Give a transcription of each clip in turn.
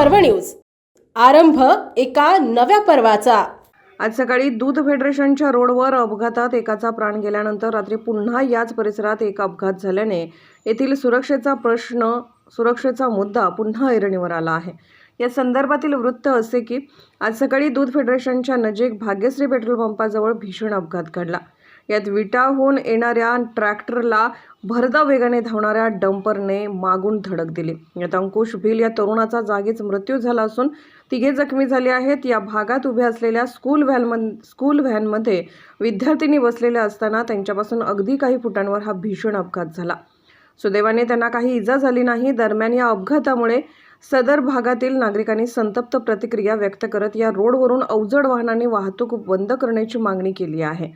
पर्व न्यूज. आरंभ एका नव्या पर्वाचा. आज सकाळी दूध फेडरेशनच्या रोडवर अपघातात एकाचा प्राण गेल्यानंतर रात्री पुन्हा याच परिसरात एक अपघात झाल्याने येथील सुरक्षेचा प्रश्न सुरक्षेचा मुद्दा पुन्हा ऐरणीवर आला आहे. या संदर्भातील वृत्त असे की आज सकाळी दूध फेडरेशनच्या नजीक भाग्यश्री पेट्रोल पंपाजवळ भीषण अपघात घडला. यात विटाहून येणाऱ्या ट्रॅक्टरला भरधाव वेगाने धावणाऱ्या डंपरने मागून धडक दिली. यात अंकुश भिल या तरुणाचा जागीच मृत्यू झाला असून तिघे जखमी झाले आहेत. या भागात उभ्या असलेल्या स्कूल व्हॅन स्कूल व्हॅनमध्ये विद्यार्थिनी बसलेल्या असताना त्यांच्यापासून अगदी काही फुटांवर हा भीषण अपघात झाला. सुदैवाने त्यांना काही इजा झाली नाही. दरम्यान या अपघातामुळे सदर भागातील नागरिकांनी संतप्त प्रतिक्रिया व्यक्त करत या रोडवरून अवजड वाहनांनी वाहतूक बंद करण्याची मागणी केली आहे.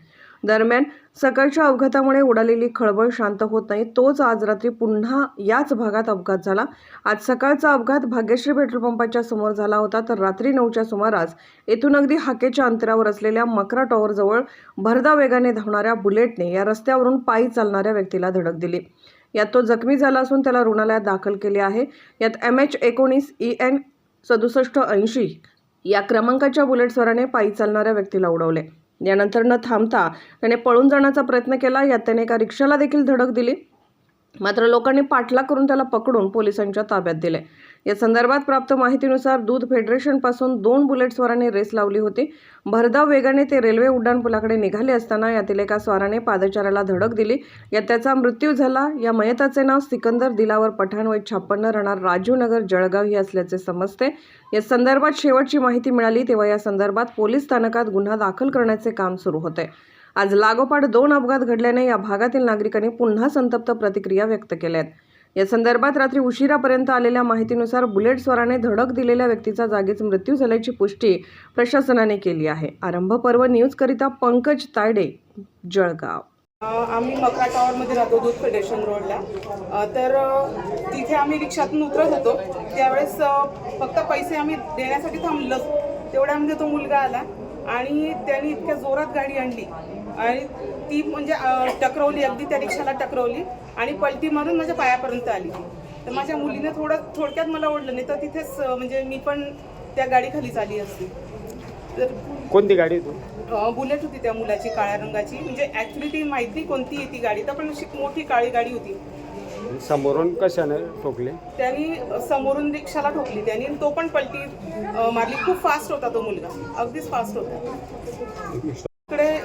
दरम्यान सकाळच्या अपघातामुळे उडालेली खळबळ शांत होत नाही. तोच आज रात्री पुन्हा याच भागात अपघात झाला. आज सकाळचा अपघात भाग्यश्री पेट्रोल पंपाच्या समोर झाला होता. तर रात्री नऊच्या सुमारास येथून अगदी हाकेच्या अंतरावर असलेल्या मकरा टॉवरजवळ भरदा वेगाने धावणाऱ्या बुलेटने या रस्त्यावरून पायी चालणाऱ्या व्यक्तीला धडक दिली. यात तो जखमी झाला असून त्याला रुग्णालयात दाखल केले आहे. यात एम एच एकोणीस ई एन सदुसष्ट ऐंशी या क्रमांकाच्या बुलेटस्वराने पायी चालणाऱ्या व्यक्तीला उडवले. यानंतर न थांबता त्याने पळून जाण्याचा प्रयत्न केला यात त्याने एका रिक्षाला देखील धडक दिली. मात्र लोकांनी पाठलाग करून त्याला पकडून पोलिसांच्या ताब्यात दिले. या संदर्भात प्राप्त माहितीनुसार दूध फेडरेशनपासून दोन बुलेट स्वाराने रेस लावली होती. भरधाव वेगाने ते रेल्वे उड्डाणपुलाकडे निघाले असताना यातील एका स्वाराने पादचाऱ्याला धडक दिली. यात त्याचा मृत्यू झाला. या मयताचे नाव सिकंदर दिलावर पठाण वय छापन्न राहणार राजीवनगर जळगाव ही असल्याचे समजते. या संदर्भात शेवटची माहिती मिळाली तेव्हा या संदर्भात पोलीस स्थानकात गुन्हा दाखल करण्याचे काम सुरू होते. आज लागोपाठ दोन अपघात घडल्याने या भागातील नागरिकांनी पुन्हा संतप्त प्रतिक्रिया व्यक्त केल्या आहेत या संदर्भात रात्री उशिरापर्यंत आलेल्या माहितीनुसार बुलेट स्वराने धडक दिलेल्या व्यक्तीचा जागीच मृत्यू झाल्याची पुष्टी प्रशासनाने केली आहे. आरंभ पर्व न्यूजकरिता पंकज तायडे जळगाव. आम्ही मकरा टॉवरमध्ये राहतो दूध फेडरेशन रोडला. तर तिथे आम्ही रिक्षातून उतरत होतो. त्यावेळेस फक्त पैसे आम्ही देण्यासाठी थांबलो. तेवढ्यामध्ये तो मुलगा आला आणि त्याने इतक्या जोरात गाडी आणली. आणि ती म्हणजे टकरवली अगदी त्या रिक्षाला टकरवली आणि पलटी मारून माझ्या पायापर्यंत आली. तर माझ्या मुलीने थोडं थोडक्यात मला ओढलं नाही तर तिथेच म्हणजे मी पण त्या गाडीखालीच आली असती. तर कोणती गाडी बुलेट होती त्या मुलाची काळ्या रंगाची. म्हणजे ऍक्च्युली ती माहिती नाही कोणती आहे ती गाडी तर पण अशी मोठी काळी गाडी होती. समोरून कशाने ठोकले? त्यांनी समोरून रिक्षाला ठोकली. त्यांनी आणि तो पण पलटी मारली. खूप फास्ट होता तो मुलगा. अगदीच फास्ट होता.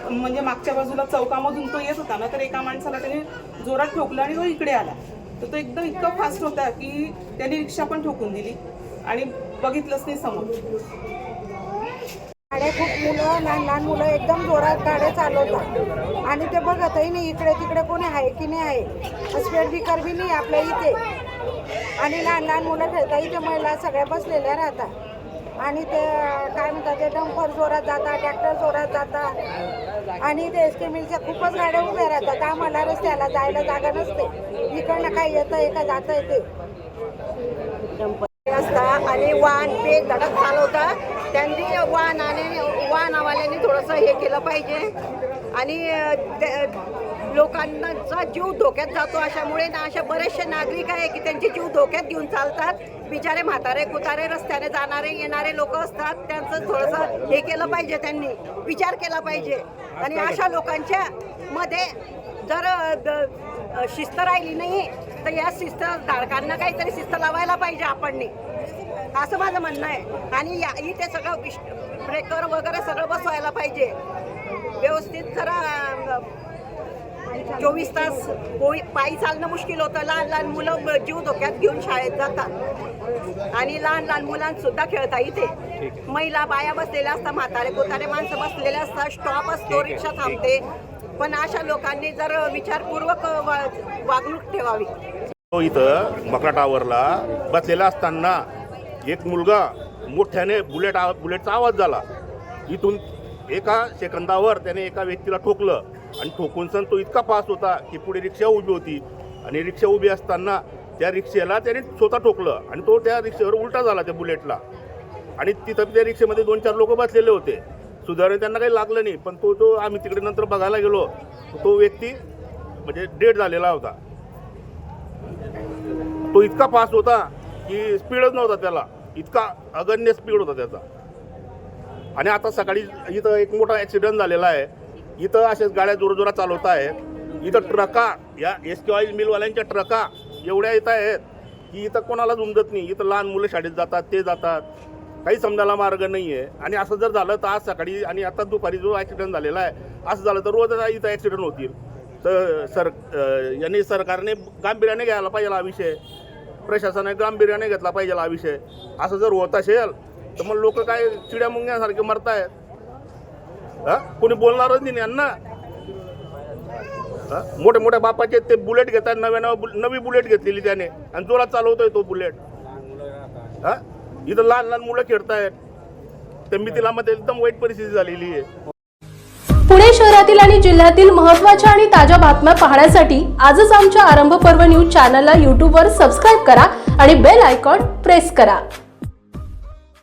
म्हणजे मागच्या बाजूला चौकामधून तो येत होता ना तर एका माणसाला त्याने जोरात ठोकलं आणि तो इकडे आला. तर तो एकदम इतका फास्ट होता की त्याने रिक्षा पण ठोकून दिली आणि बघितलंच नाही समोर. गाड्या खूप मुलं लहान लहान मुलं एकदम जोरात गाड्या चालवतात. आणि ते बघतही नाही इकडे तिकडे कोणी आहे की नाही आहे? स्पीड ब्रेकर बी नाही आपल्या इथे. आणि लहान लहान मुलं खेळता इथे महिला सगळ्या बसलेल्या राहतात. आणि ते काय म्हणतात ते डंपर जोरात जातात ट्रॅक्टर जोरात जातात. आणि ते एस के मिलच्या खूपच गाड्या उभ्या राहतात. आम्हाला रस्त्याला जायला जागा नसते. इकडनं काय येतं आहे का जातं आहे ते आणि वाहन पे धडक चालवता. त्यांनी वाहनाने वाहनावाल्याने थोडंसं हे केलं पाहिजे. आणि ते- लोकांचा जीव धोक्यात जातो अशामुळे ना अशा बरेचसे नागरिक आहे की त्यांचे जीव धोक्यात घेऊन चालतात. बिचारे म्हातारे कुतारे रस्त्याने जाणारे येणारे लोक असतात त्यांचं थोडंसं हे केलं पाहिजे त्यांनी विचार केला पाहिजे. आणि अशा लोकांच्या मध्ये जर शिस्त राहिली नाही तर या शिस्त धारकांना काहीतरी शिस्त लावायला पाहिजे आपण असं माझं म्हणणं आहे. आणि या इथे सगळं ब्रेकर वगैरे सगळं बसवायला पाहिजे. व्यवस्थित जरा चोवीस तास पोई पायी चालणं मुश्किल होतं. लहान लहान मुलं जीव धोक्यात घेऊन शाळेत जातात. आणि लहान लहान मुलांसुद्धा खेळतात इथे. महिला बाया बसलेल्या असतात म्हातारे कोतारे माणसं बसलेले असतात स्टॉप असतो रिक्षा थांबते. पण अशा लोकांनी जर विचारपूर्वक वागणूक ठेवावी. तो इथं मकरा टावरला बसलेला असताना एक मुलगा मोठ्याने बुलेट बुलेटचा आवाज झाला. इथून एका सेकंदावर त्याने एका व्यक्तीला ठोकलं. आणि ठोकून सण तो इतका फास्ट होता की पुढे रिक्षा उभी होती. आणि रिक्षा उभी असताना त्या रिक्षेला त्याने स्वतः ठोकलं आणि तो त्या रिक्षेवर उलटा झाला त्या बुलेटला. आणि तिथं त्या रिक्षेमध्ये दोन चार लोक बसलेले होते. सुधारण त्यांना काही लागलं नाही पण तो जो आम्ही तिकडे नंतर बघायला गेलो तो व्यक्ती म्हणजे डेड झालेला होता. तो इतका फास्ट होता की स्पीडच नव्हता त्याला. इतका अगण्य स्पीड होता त्याचा. आणि आता सकाळी इथं एक मोठा ॲक्सिडेंट झालेला आहे. इथं असेच गाड्या जोरजोरात चालवत आहेत इथं ट्रका या एस के ऑइल मिलवाल्यांच्या ट्रका एवढ्या येत आहेत की इथं कोणालाच उमजत नाही. इथं लहान मुलं शाळेत जातात ते जातात. काही समजायला मार्ग नाही आहे आणि असं जर झालं तर आज सकाळी आणि आता दुपारी जो ॲक्सिडेंट झालेला आहे असं झालं तर रोज इथं ॲक्सिडेंट होतील. तर सर यांनी सरकारने गांभीर्याने घ्यायला पाहिजे हा विषय. प्रशासनाने गांभीर्याने घेतला पाहिजे हा विषय. असं जर होत असेल तर मग लोक काय चिड्या मुंग्यासारखे मरतायत. हा? कोणी बोलणारच नाही यांना. मोठ्या मोठ्या बापाचे ते बुलेट घेतात नव्या नव्या नवी बुलेट घेतलेली त्याने. आणि जोरात चालवतोय तो बुलेट. हा? इथं लहान लहान मुलं खेळतायत. तिला मिथिलामध्ये एकदम वाईट परिस्थिती झालेली आहे. पुणे शहरातील आणि जिल्ह्यातील महत्त्वाच्या आणि ताज्या बातम्या पाहण्यासाठी आजच आमच्या आरंभ पर्व न्यूज चॅनलला यूट्यूबवर सबस्क्राईब करा आणि बेल आयकॉन प्रेस करा.